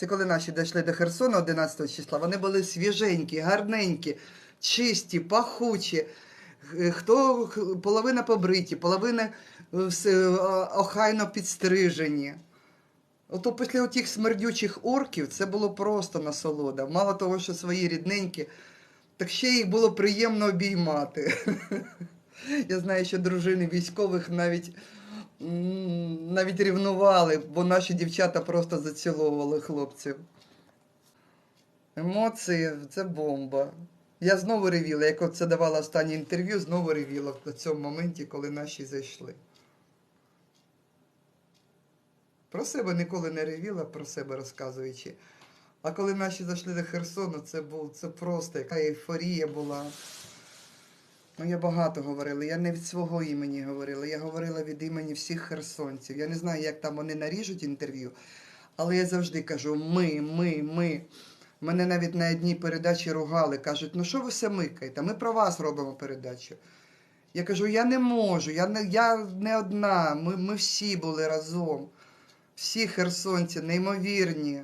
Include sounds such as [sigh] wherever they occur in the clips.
Це коли наші дійшли до Херсона 11 числа, вони були свіженькі, гарненькі, чисті, пахучі. Хто половина побриті, половина е, е, охайно підстрижені. Ото після тих смердючих орків це було просто насолода. Мало того, що свої рідненькі, так ще їх було приємно обіймати. [laughs] Я знаю, що дружини військових навіть, навіть рівнували, бо наші дівчата просто заціловували хлопців. Емоції це бомба. Я знову ревіла, як це давала останнє інтерв'ю, знову ревіла в цьому моменті, коли наші зайшли. Про себе ніколи не ревіла, про себе розказуючи. А коли наші зайшли до Херсону, це був це просто яка ейфорія була. Ну, я багато говорила. Я не від свого імені говорила, я говорила від імені всіх херсонців. Я не знаю, як там вони наріжуть інтерв'ю, але я завжди кажу: ми, ми, ми. Мене навіть на одній передачі ругали, кажуть, ну що ви все микаєте? Ми про вас робимо передачу. Я кажу, я не можу, я не, я не одна, ми, ми всі були разом. Всі херсонці неймовірні,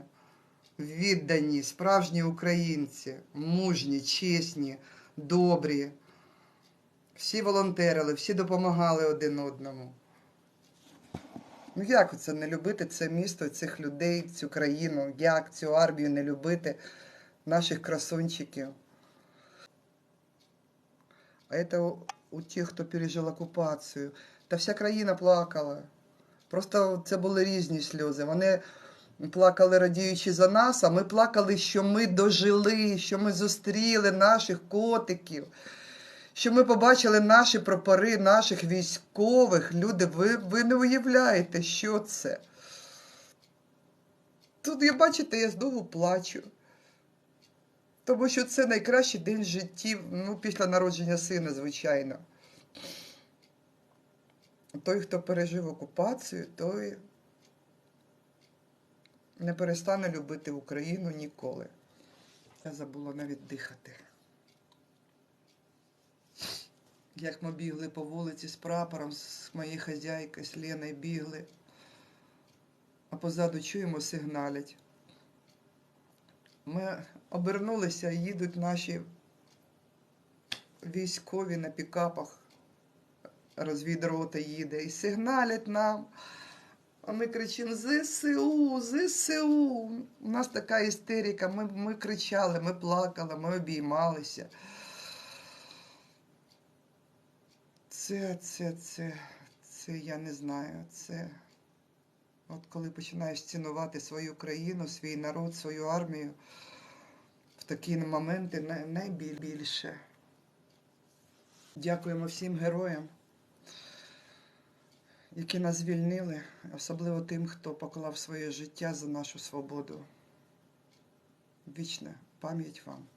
віддані, справжні українці, мужні, чесні, добрі. Всі волонтерили, всі допомагали один одному. Ну як це не любити це місто, цих людей, цю країну? Як цю армію не любити наших красунчиків? А це у, у тих, хто пережив окупацію. Та вся країна плакала. Просто це були різні сльози. Вони плакали, радіючи за нас, а ми плакали, що ми дожили, що ми зустріли наших котиків, що ми побачили наші прапори, наших військових. Люди, ви, ви не уявляєте, що це. Тут, я бачите, я знову плачу. Тому що це найкращий день в житті, ну, після народження сина, звичайно. Той, хто пережив окупацію, той не перестане любити Україну ніколи. Я забула навіть дихати. Як ми бігли по вулиці з прапором, з моєю хазяйкою, з Леною бігли, а позаду чуємо сигналять. Ми обернулися, їдуть наші військові на пікапах розвідрота їде і сигналять нам. А ми кричимо ЗСУ, ЗСУ. У нас така істерика. Ми, ми кричали, ми плакали, ми обіймалися. Це, це, це, це я не знаю. Це от коли починаєш цінувати свою країну, свій народ, свою армію, в такі моменти най- найбільше. Дякуємо всім героям які нас звільнили, особливо тим, хто поклав своє життя за нашу свободу. Вічна пам'ять вам.